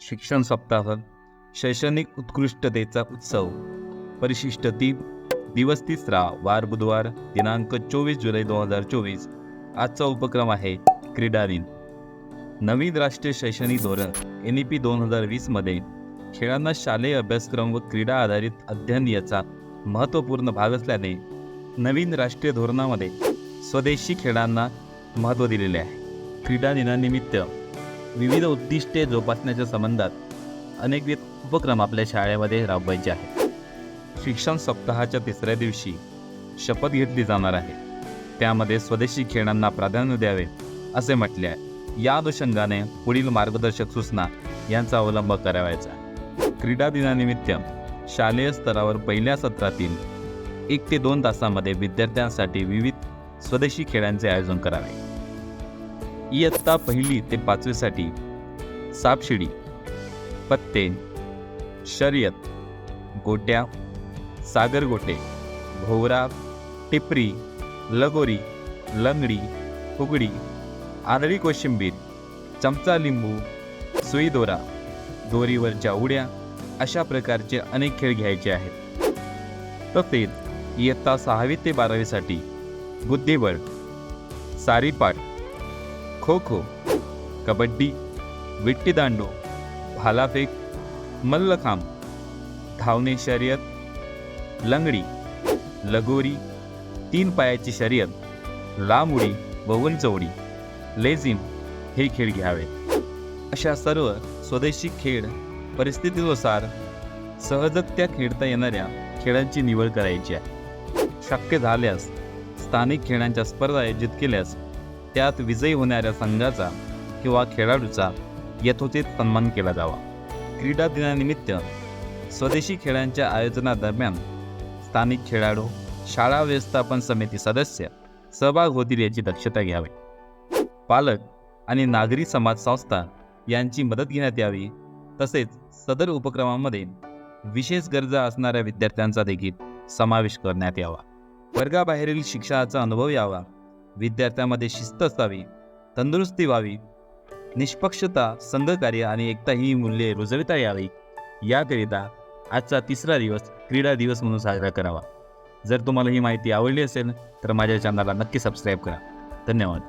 शिक्षण सप्ताह शैक्षणिक उत्कृष्टतेचा उत्सव. परिशिष्ट तीन दिवस तिसरा वार बुधवार दिनांक चोवीस जुलै दोन हजार चोवीस. आजचा उपक्रम आहे क्रीडा दिन नवीन राष्ट्रीय शैक्षणिक धोरण एन ई पी दोन हजार वीसमध्ये. खेळांना शालेय अभ्यासक्रम व क्रीडा आधारित अध्ययन याचा महत्त्वपूर्ण भाग असल्याने नवीन राष्ट्रीय धोरणामध्ये स्वदेशी खेळांना महत्त्व दिलेले आहे. क्रीडा दिनानिमित्त विविध उद्दिष्टे जोपासण्याच्या संबंधात अनेकविध उपक्रम आपल्या शाळेमध्ये राबवायचे आहेत. शिक्षण सप्ताहाच्या तिसऱ्या दिवशी शपथ घेतली जाणार आहे. त्यामध्ये स्वदेशी खेळांना प्राधान्य द्यावे असे म्हटले आहे. या अनुषंगाने पुढील मार्गदर्शक सूचना यांचा अवलंब करावायचा क्रीडा दिनानिमित्त शालेय स्तरावर पहिल्या सत्रातील एक ते दोन तासामध्ये विद्यार्थ्यांसाठी विविध स्वदेशी खेळांचे आयोजन करावे. इयत्ता पहिली ते पाचवीसाठी. सापशिडी पत्ते शर्यत गोट्या सागर गोटे भोवरा टिपरी लगोरी लंगडी फुगडी आंधळी कोशिंबीर चमचा लिंबू सुई दोरा दोरीवरच्या उड्या अशा प्रकारचे अनेक खेळ घ्यायचे आहेत. तसेच इयत्ता सहावी ते बारावीसाठी बुद्धिबळ सारीपाट खो खो कबड्डी विट्टीदांडू भालाफेक मल्लखांब धावणे शर्यत लंगडी लगोरी तीन पायाची शर्यत लांब उडी व उंच उडी लेझिम हे खेळ घ्यावे. अशा सर्व स्वदेशी खेळ परिस्थितीनुसार सहजगत्या खेळता येणाऱ्या खेळांची निवड करायची आहे. शक्य झाल्यास स्थानिक खेळांच्या स्पर्धा आयोजित केल्यास त्यात विजयी होणाऱ्या संघाचा किंवा खेळाडूचा यथोचित सन्मान केला जावा. क्रीडा दिनानिमित्त स्वदेशी खेळांच्या आयोजनादरम्यान स्थानिक खेळाडू शाळा व्यवस्थापन समिती सदस्य सहभाग होतील याची दक्षता घ्यावी. पालक आणि नागरी समाज संस्था यांची मदत घेण्यात यावी तसेच सदर उपक्रमामध्ये विशेष गरजा असणाऱ्या विद्यार्थ्यांचा देखील समावेश करण्यात यावा. वर्गाबाहेरील शिक्षणाचा अनुभव यावा विद्यार्थ्यामध्ये शिस्त असावी तंदुरुस्ती व्हावी निष्पक्षता संघकार्य आणि एकता ही मूल्ये रुजविता यावी. याकरिता आजचा तिसरा दिवस क्रीडा दिवस म्हणून साजरा करावा. जर तुम्हाला ही माहिती आवडली असेल तर माझ्या चॅनलला नक्की सबस्क्राईब करा. धन्यवाद.